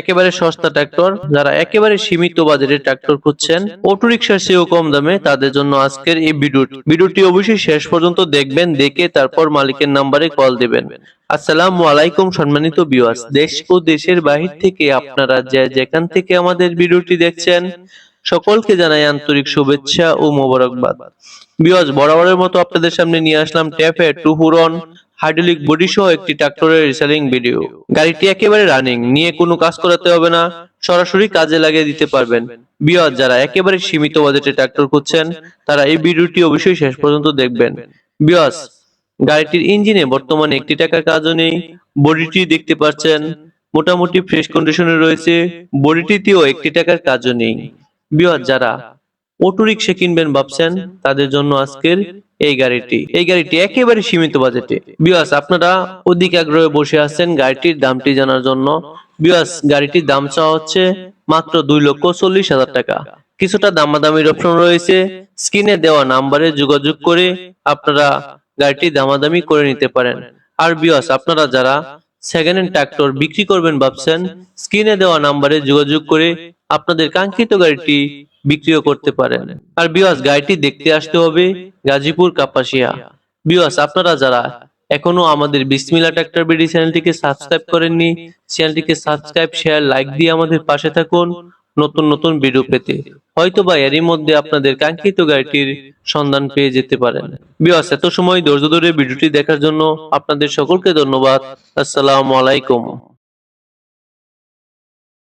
একেবারে সস্তা ট্রাক্টর, যারা একেবারে সীমিত বাজেটের ট্রাক্টর খুঁজছেন অটো রিক্সার চেয়েও কম দামে তাদের জন্য আজকের এই ভিডিওটি। ভিডিওটি অবশ্যই শেষ পর্যন্ত দেখবেন, দেখে তারপর মালিকের নাম্বারে কল দিবেন। আসসালামু আলাইকুম, সম্মানিত বিওয়াস দেশ ও দেশের বাহির থেকে আপনারা যে যেখান থেকে আমাদের ভিডিওটি দেখছেন, সকলকে জানাই আন্তরিক শুভেচ্ছা ও মোবারকবাদ। বিওয়াস বরাবরের মতো আপনাদের সামনে নিয়ে আসলাম ট্যাফে টু হুরন হাইড্রোলিক বডি সহ একটি ট্রাক্টরের রিসেলিং ভিডিও গাড়িটি একেবারে রানিং নিয়ে কোনো কাজ করাতে হবে না, সরাসরি কাজে লাগিয়ে দিতে পারবেন। বিয়ার যারা একেবারে সীমিত বাজেটে ট্রাক্টর খুঁজছেন, তারা এই ভিডিওটি অবশ্যই শেষ পর্যন্ত দেখবেন। বিয়াস, গাড়িটির ইঞ্জিনে বর্তমানে একটি টাকার কাজও নেই বডিটি দেখতে পাচ্ছেন, মোটামুটি ফ্রেশ কন্ডিশনে রয়েছে বডিটিতেও একটি টাকার কাজও নেই। বিয়ার যারা অটো রিক্সা কিনবেন ভাবছেন, তাদের জন্য আজকের এই গাড়িটি। এই গাড়িটি একেবারে সীমিত বাজেটে। বিয়াস আপনারা অধিক আগ্রহে বসে আছেন গাড়িটির দামটি জানার জন্য। বিয়াস গাড়িটির দাম চাওয়া হচ্ছে মাত্র দুই লক্ষ চল্লিশ হাজার টাকা। কিছুটা দামাদামির অপশন রয়েছে। স্ক্রিনে দেওয়া নাম্বারে যোগাযোগ করে আপনারা গাড়িটি দামাদামি করে নিতে পারেন। আর বিয়াস আপনারা যারা সেকেন্ড হ্যান্ড ট্রাক্টর বিক্রি করবেন ভাবছেন, স্ক্রিনে দেওয়া নাম্বারে যোগাযোগ করে আপনাদের কাঙ্ক্ষিত গাড়িটি বিক্রিও করতে পারেন। আর বিয়াস গাড়িটি দেখতে আসতে হবে গাজীপুর কাপাসিয়া। বিয়াস আপনারা যারা এখনও আমাদের বিসমিলা ট্রাক্টর বিডি চ্যানেলটিকে সাবস্ক্রাইব করেননি, চ্যানেলটিকে সাবস্ক্রাইব, শেয়ার, লাইক দিয়ে আমাদের পাশে থাকুন নতুন নতুন ভিডিও পেতে। হয়তো বা এরই মধ্যে আপনাদের কাঙ্ক্ষিত গাড়িটির সন্ধান পেয়ে যেতে পারেন। বিয়াস এত সময় ধৈর্য ধরে ভিডিওটি দেখার জন্য আপনাদের সকলকে ধন্যবাদ। আসসালামু আলাইকুম।